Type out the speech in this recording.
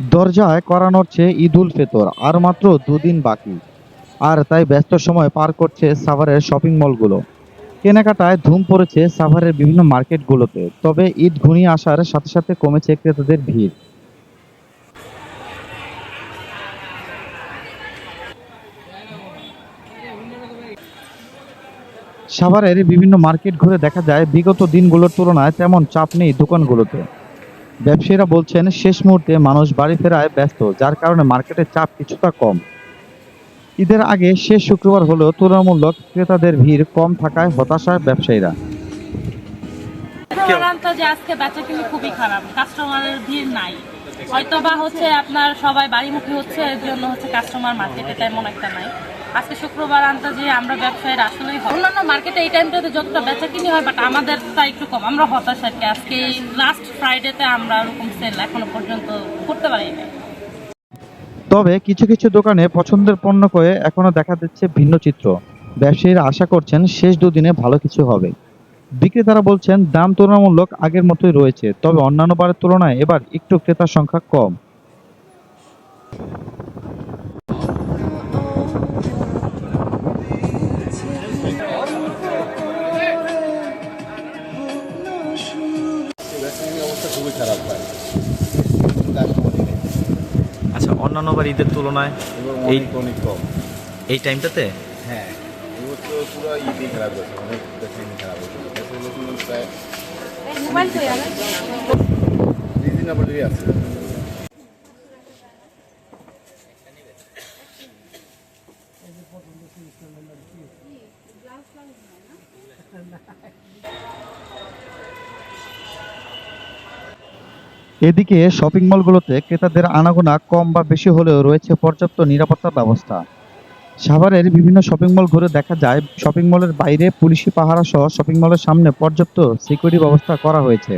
দরজায় করা নড়ছে ঈদ উল ফিতর, আর মাত্র দুদিন বাকি। আর তাই ব্যস্ত সময় পার করছে সাভারের শপিং মলগুলো। কেনাকাটায় ধুম পড়েছে সাভারের বিভিন্ন মার্কেটগুলোতে, তবে ঈদ ঘনিয়ে আসার সাথে সাথে কমেছে ক্রেতাদের ভিড়। সাভারের বিভিন্ন মার্কেট ঘুরে দেখা যায় বিগত দিনগুলোর তুলনায় তেমন চাপ নেই দোকানগুলোতে। ব্যবসায়ীরা বলছেন, শেষ মুহূর্তে মানুষ বাড়ি ফেরায় ব্যস্ত, যার কারণে মার্কেটের চাপ কিছুটা কম। ঈদের আগে শেষ শুক্রবার হলেও তুলনামূলক ক্রেতাদের ভিড় কম থাকায় হতাশায় ব্যবসায়ীরা। হয়তো বা হচ্ছে আপনার সবাই বাড়িমুখী হচ্ছে, এর জন্য হচ্ছে কাস্টমার মার্কেটে তেমন একটা নাই। আজকে শুক্রবার আনতে যে আমরা ব্যবসায়ীর আসলেই হয়। অন্যান্য মার্কেটে এই টাইমটাতে যতটা বেচা কিনি হয় বাট আমাদের তা একটু কম। আমরা হতাশ আর কি। আজকে লাস্ট ফ্রাইডেতে আমরা ওরকম সেল এখনও পর্যন্ত করতে পারি না তবে কিছু কিছু দোকানে পছন্দের পণ্য করে এখনও দেখা যাচ্ছে ভিন্ন চিত্র। ব্যবসায়ীরা আশা করছেন শেষ দুদিনে ভালো কিছু হবে। বিক্রেতারা বলছেন, দাম তুলনামূলক আগের মতোই রয়েছে, তবে অন্যান্য বারের তুলনায় এবার একটু ক্রেতার সংখ্যা কম। খুবই খারাপ হয়। আচ্ছা অন্যান্য বার ঈদের তুলনায় এই অনেক কম। এই টাইমটাতে? হ্যাঁ এবছর পুরো ঈদই খারাপ গেছে অনেক খারাপ হয়েছে। প্রায় রিজনেবলই আছে। এদিকে শপিং মলগুলোতে ক্রেতাদের আনাগোনা কম বা বেশি হলেও রয়েছে পর্যাপ্ত নিরাপত্তা ব্যবস্থা। সাভারের বিভিন্ন শপিং মল ঘুরে দেখা যায় শপিং মলের বাইরে পুলিশি পাহারা সহ শপিং মলের সামনে পর্যাপ্ত সিকিউরিটি ব্যবস্থা করা হয়েছে।